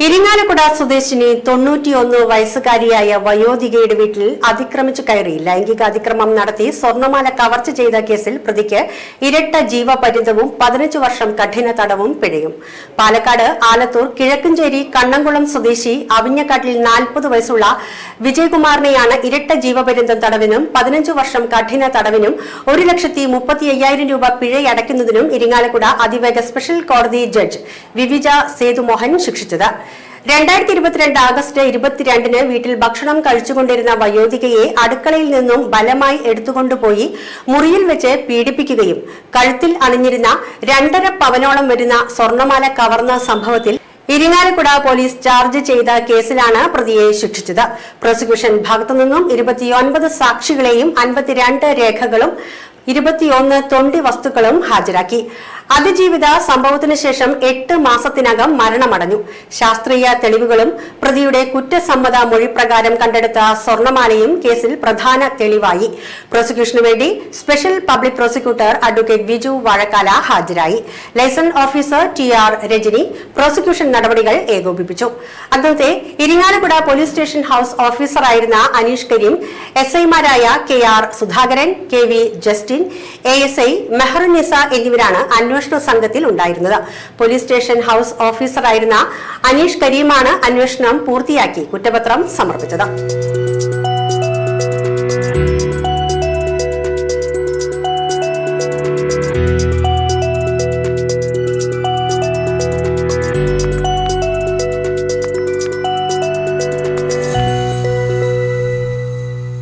ഇരിങ്ങാലക്കുട സ്വദേശിനി തൊണ്ണൂറ്റിയൊന്ന് വയസ്സുകാരിയായ വയോധികയുടെ വീട്ടിൽ അതിക്രമിച്ചു കയറി ലൈംഗിക അതിക്രമം നടത്തി സ്വർണമാല കവർച്ച ചെയ്ത കേസിൽ പ്രതിക്ക് ഇരട്ട ജീവപര്യന്തവും പതിനഞ്ച് വർഷം കഠിന തടവും പിഴയും. പാലക്കാട് ആലത്തൂർ കിഴക്കഞ്ചേരി കണ്ണംകുളം സ്വദേശി അവിഞ്ഞക്കാട്ടിൽ നാൽപ്പത് വയസ്സുള്ള വിജയകുമാറിനെയാണ് ഇരട്ട ജീവപര്യന്തം തടവിനും പതിനഞ്ച് വർഷം കഠിന തടവിനും ഒരു ലക്ഷത്തി മുപ്പത്തി അയ്യായിരം രൂപ പിഴയടയ്ക്കുന്നതിനും ഇരിങ്ങാലക്കുട അതിവേഗ സ്പെഷ്യൽ കോടതി ജഡ്ജ് വിവിജ സേതുമോഹൻ ശിക്ഷിച്ചത്. രണ്ടായിരത്തി ഇരുപത്തിരണ്ട് ആഗസ്റ്റ് ഇരുപത്തിരണ്ടിന് വീട്ടിൽ ഭക്ഷണം കഴിച്ചുകൊണ്ടിരുന്ന വയോധികയെ അടുക്കളയിൽ നിന്നും ബലമായി എടുത്തുകൊണ്ടുപോയി മുറിയിൽ വെച്ച് പീഡിപ്പിക്കുകയും കഴുത്തിൽ അണിഞ്ഞിരുന്ന രണ്ടര പവനോളം വരുന്ന സ്വർണമാല കവർന്ന സംഭവത്തിൽ ഇരിങ്ങാലക്കുട പോലീസ് ചാർജ് ചെയ്ത കേസിലാണ് പ്രതിയെ ശിക്ഷിച്ചത്. പ്രോസിക്യൂഷൻ ഭാഗത്തു നിന്നും ഇരുപത്തിയൊൻപത് സാക്ഷികളെയും അൻപത്തിരണ്ട് രേഖകളും ഇരുപത്തിയൊന്ന് തൊണ്ടി വസ്തുക്കളും ഹാജരാക്കി. അതിജീവിത സംഭവത്തിന് ശേഷം എട്ട് മാസത്തിനകം മരണമടഞ്ഞു. ശാസ്ത്രീയ തെളിവുകളും പ്രതിയുടെ കുറ്റസമ്മത മൊഴിപ്രകാരം കണ്ടെടുത്ത സ്വർണമാലയും കേസിൽ പ്രധാന തെളിവായി. പ്രോസിക്യൂഷനു വേണ്ടി special public prosecutor advocate Biju Vazhakkala ഹാജരായി. Liaison officer T R Rajani prosecution നടപടികൾ ഏകോപിപ്പിച്ചു. അന്നത്തെ ഇരിങ്ങാലക്കുട പോലീസ് സ്റ്റേഷൻ ഹൌസ് ഓഫീസറായിരുന്ന അനീഷ് കരീം എസ് ഐമാരായ K R Sudhakaran K V Justin A S I Meharunnisa എന്നിവരാണ് അന്വേഷണ സംഘത്തിൽ ഉണ്ടായിരുന്നത്. പോലീസ് സ്റ്റേഷൻ ഹൌസ് ഓഫീസറായിരുന്ന അനീഷ് കരീമാണ് അന്വേഷണം പൂർത്തിയാക്കി കുറ്റപത്രം സമർപ്പിച്ചത്.